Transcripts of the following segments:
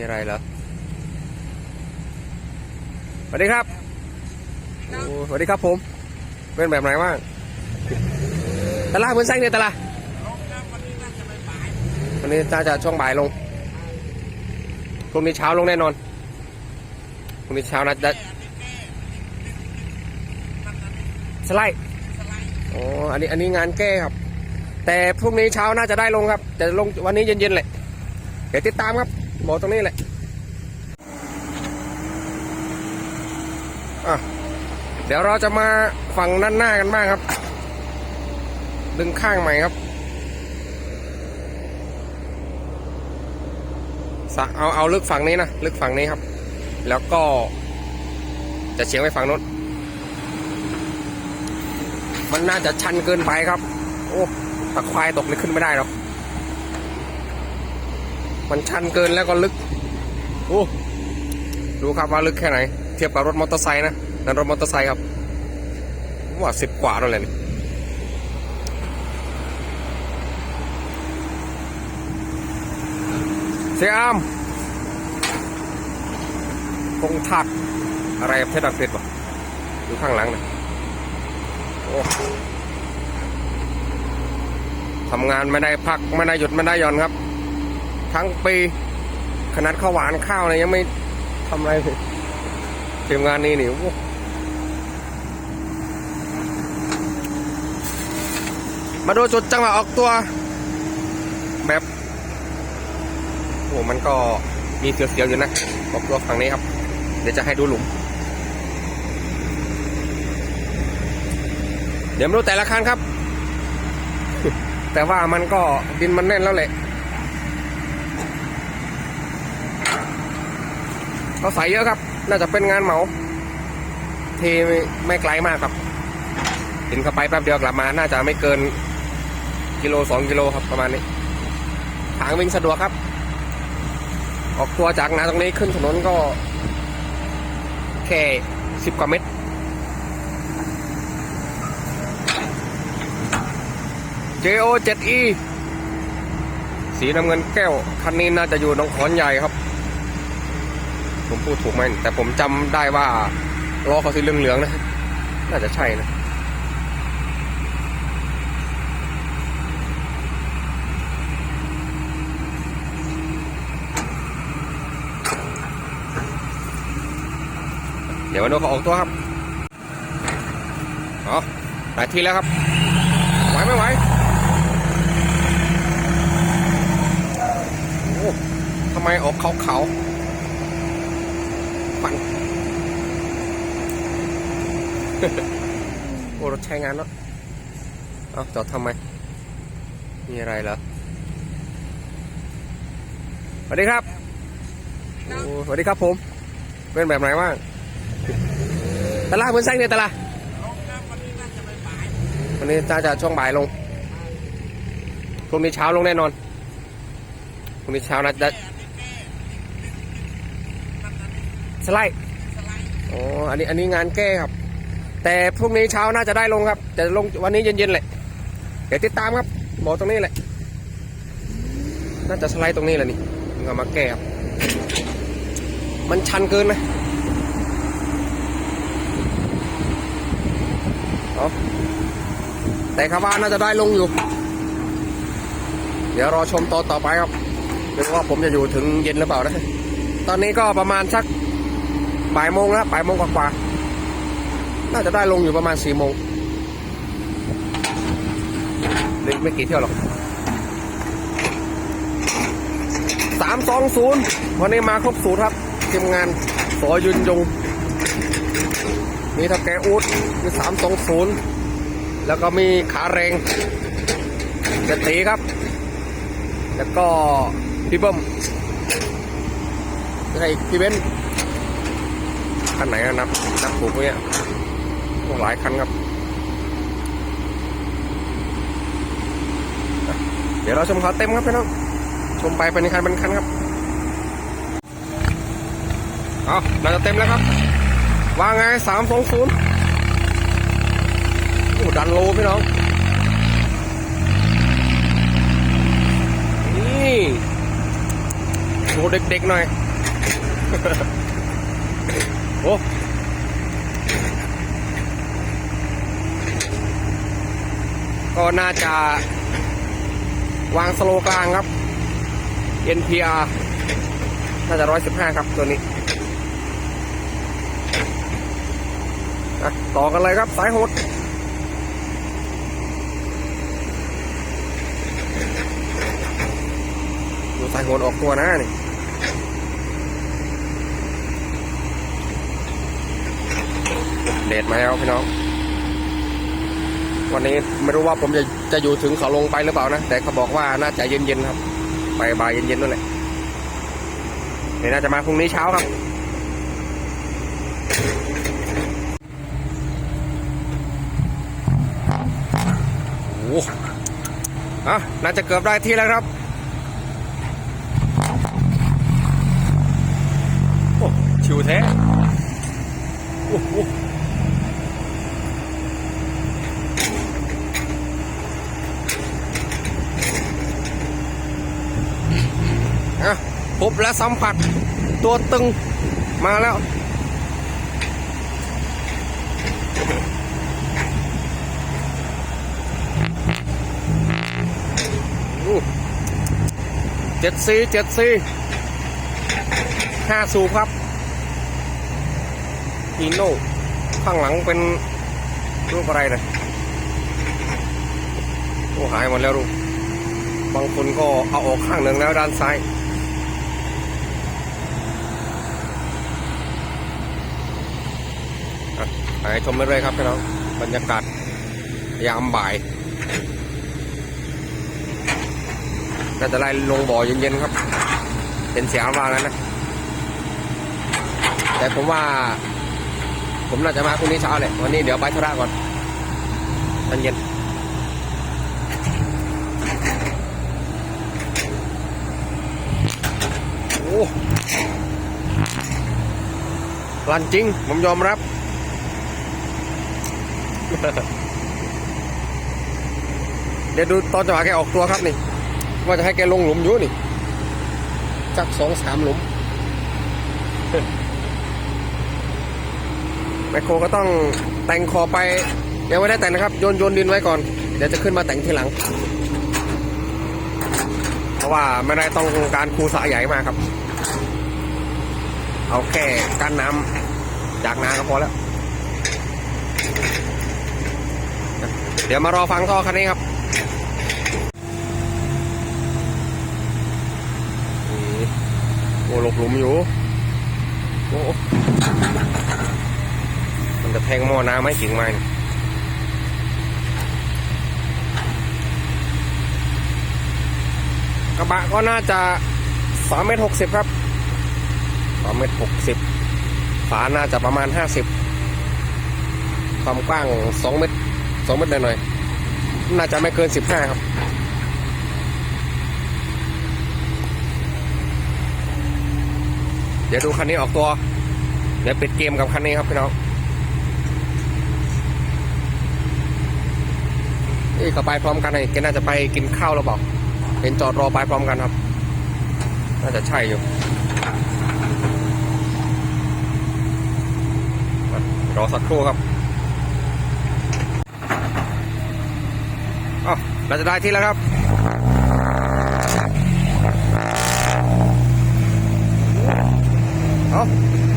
มีอะไรเหรอสวัสดีครับโอ้สวัสดีครับผม เป็นแบบไหนบ้างตลาดเหมือนแซงเนี่ยตลาดวันนี้น่าจะช่วงบ่ายลงพรุ่งนี้เช้าลงแน่นอนพรุ่งนี้เช้าน่าจะสไลด์อ๋ออันนี้อันนี้งานแก้ครับ แต่พรุ่งนี้เช้าน่าจะได้ลงครับ แต่ลงวันนี้เย็นๆแหละเดี๋ยวติดตามครับ บอกตรงนี้แหละ อะ เดี๋ยวเราจะมาฝั่งด้านหน้ากันบ้างครับ ดึงข้างใหม่ครับสะเอาเอาลึกฝั่งนี้นะ ลึกฝั่งนี้ครับ แล้วก็ จะเฉียงไปฝั่งนู้นมันน่าจะชันเกินไปครับ โอ้ตะควายตกเลยขึ้นไม่ได้หรอก มันชันเกินแล้วก็ลึกโอ้ดูครับว่าลึกแค่ไหน เทียบกับรถมอเตอร์ไซค์นะนั่นรถมอเตอร์ไซค์ครับว่าสิบกว่าแล้วแหละนี่เสียอามคงถักอะไรเพชรอังกฤษวะอยู่ข้างหลังนะโอ้ทำงานไม่ได้พักไม่ได้หยุดไม่ได้ย่อนครับ ทั้งปีขนาดข้าวหวานข้าวเนี่ยยังไม่ทำอะไรเลยทีมงานนี้นี่โอ้มาดูจุดจังหวะออกตัว แบบโอ้มันก็มีเสียวๆอยู่นะออกตัวฝั่งนี้ครับ เดี๋ยวจะให้ดูหลุม เดี๋ยวมาดูแต่ละคันครับ แต่ว่ามันก็ดินมันแน่นแล้วแหละ ก็ใส่เยอะครับ น่าจะเป็นงานเหมา เทไม่ไม่ไกลมากครับเห็นเข้าไปแป๊บเดียวกลับมา น่าจะไม่เกินกิโลสองกิโลครับประมาณนี้ ทางวิ่งสะดวกครับ ออกตัวจากนาตรงนี้ขึ้นถนนก็ แค่สิบกว่าเมตร JO 7E สีน้ำเงินแก้ว คันนี้น่าจะอยู่หนองขอนใหญ่ครับ ผมพูดถูกไหมแต่ผมจำได้ว่าล้อเขาสีเหลืองๆนะ น่าจะใช่นะเดี๋ยวมาดูเขาออกตัวครับอ๋อหลายทีแล้วครับ ไหวไม่ไหวโอ้ทำไมออกเขาเขาๆปั่น โอ้ร ถใช้งานเนาะเอาจอดทำไม มีอะไรเหรอสวัสดีครับโอ้สวัสดีครับผม เป็นแบบไหนบ้างตลาดเหมือนแซงเนี่ยตลาดวันนี้น่าจะช่วงบ่ายลงพรุ่งนี้เช้าลงแน่นอนพรุ่งนี้เช้าน่าจะสไลด์อ๋ออันนี้อันนี้งานแก้ครับ แต่พรุ่งนี้เช้าน่าจะได้ลงครับจะลงวันนี้เย็นๆแหละ เดี๋ยวติดตามครับบอกตรงนี้แหละ น่าจะสไลด์ตรงนี้แหละนี่มันก็มาแก้ครับมันชันเกินไหมเอแต่คาว่าน่าจะได้ลงอยู่ เดี๋ยวรอชมตอนต่อไปครับไม่รู้ว่าผมจะอยู่ถึงเย็นหรือเปล่านะ ตอนนี้ก็ประมาณสักบ่ายโมงแล้วบ่ายโมงกว่าๆ น่าจะได้ลงอยู่ประมาณสี่โมงเด็กไม่กี่เที่ยวหรอกสามสองศูนย์วันนี้มาครบศูนย์ครับทีมงานสอยุนยงมีทักแกอูดมีสามสองศูนย์แล้วก็มีขาแรงเจตีครับ แล้วก็พี่เบิ้มใครอีกพี่เบนซ์คันไหนอะนับนับถูกไหมเนี่ย หลายคันครับ เดี๋ยวเราชมเขาเต็มครับพี่น้อง ชมไปเป็นคันเป็นคันครับ เอาน่าจะเต็มแล้วครับว่าไงสามสองศูนย์โอ้ดันโลพี่น้อง นี่โชว์เด็กๆหน่อย โอ้ ก็น่าจะวางสโลกลางครับ NPR น่าจะร้อยสิบห้าครับตัวนี้ต่อกันเลยครับสายหดดูสายหดออกตัวนะนี่เด็ดมาแล้วพี่น้อง วันนี้ไม่รู้ว่าผมจะจะอยู่ถึงเขาลงไปหรือเปล่านะ แต่เขาบอกว่าน่าจะเย็นๆครับ ไปบ่ายเย็นๆนั่นแหละเดี๋ยวน่าจะมาพรุ่งนี้เช้าครับโอ้โหอะน่าจะเกือบได้ที่แล้วครับโอ้ชิวแท้โอ้โหอะ พบและสัมผัสตัวตึงมาแล้ว เจ็ดซีเจ็ดซีห้าสูบครับฮีโน่ข้างหลังเป็นรูปอะไรนะโอ้หายหมดแล้วลูกบางคนก็เอาออกข้างหนึ่งแล้วด้านซ้ายอะ ไปชมไปเรื่อยครับพี่น้องบรรยากาศยามบ่ายก็จะไล่ลงบ่อเย็นๆครับ เป็นเสียงว่างั้นนะ แต่ผมว่า ผมน่าจะมาพรุ่งนี้เช้าเลยวันนี้เดี๋ยวไปธุระก่อนตอนเย็นโอ้รันจริง ผมยอมรับ เดี๋ยวดูตอนจังหวะแกออกตัวครับนี่ ว่าจะให้แกลงหลุมอยู่นี่จักสองสามหลุมแมคโครก็ต้องแต่งคอไปยังไม่ได้แต่งนะครับ โยนโยนดินไว้ก่อน เดี๋ยวจะขึ้นมาแต่งทีหลัง เพราะว่าไม่ได้ต้องการคูสายใหญ่มากครับ เอาแค่กั้นน้ำจากนาก็พอแล้ว เดี๋ยวมารอฟังท่อคันนี้ครับโอ้หลบหลุมอยู่โอ้มันจะแทงหม้อน้ำไหมกิ่งไหมกระบะก็น่าจะสามเมตรหกสิบครับสามเมตรหกสิบฝาน่าจะประมาณห้าสิบความกว้างสองเมตร องเมตรหน่อยๆน่าจะไม่เกินสิบห้าครับเดี๋ยวดูคันนี้ออกตัว เดี๋ยวปิดเกมกับคันนี้ครับพี่น้องนี่เขาไปพร้อมกันไอ้แกน่าจะไปกินข้าวแล้วเปล่าเห็นจอดรอไปพร้อมกันครับ น่าจะใช่อยู่ รอสักครู่ครับอ๋อ เราจะได้ที่แล้วครับ เอา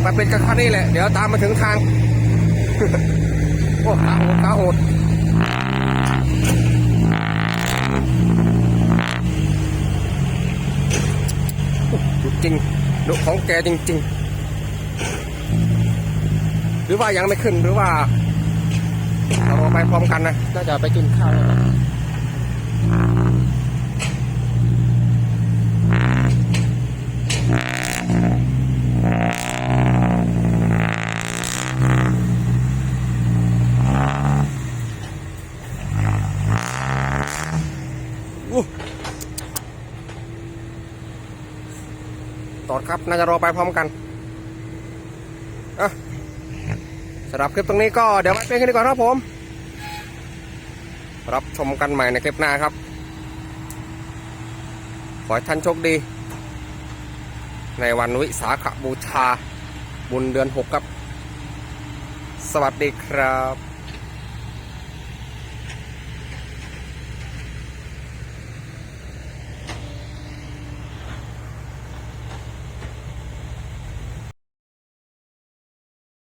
ไปเป็นกับคันนี้แหละ เดี๋ยวตามมาถึงทาง โอ้ขาโหดขาโหดจริงดุของแกจริง ๆ หรือว่ายังไม่ขึ้นหรือว่าเราไปพร้อมกันนะ น่าจะไปกินข้าวแล้ว ตอดครับ น่าจะรอไปพร้อมกันอะสำหรับคลิปตรงนี้ก็เดี๋ยวมาเป็นกันดีกว่อนครับผม รับชมกันใหม่ในคลิปหน้าครับ ขอให้ท่านโชคดี ในวันวิสาขบูชา บุญเดือนหกครับ สวัสดีครับ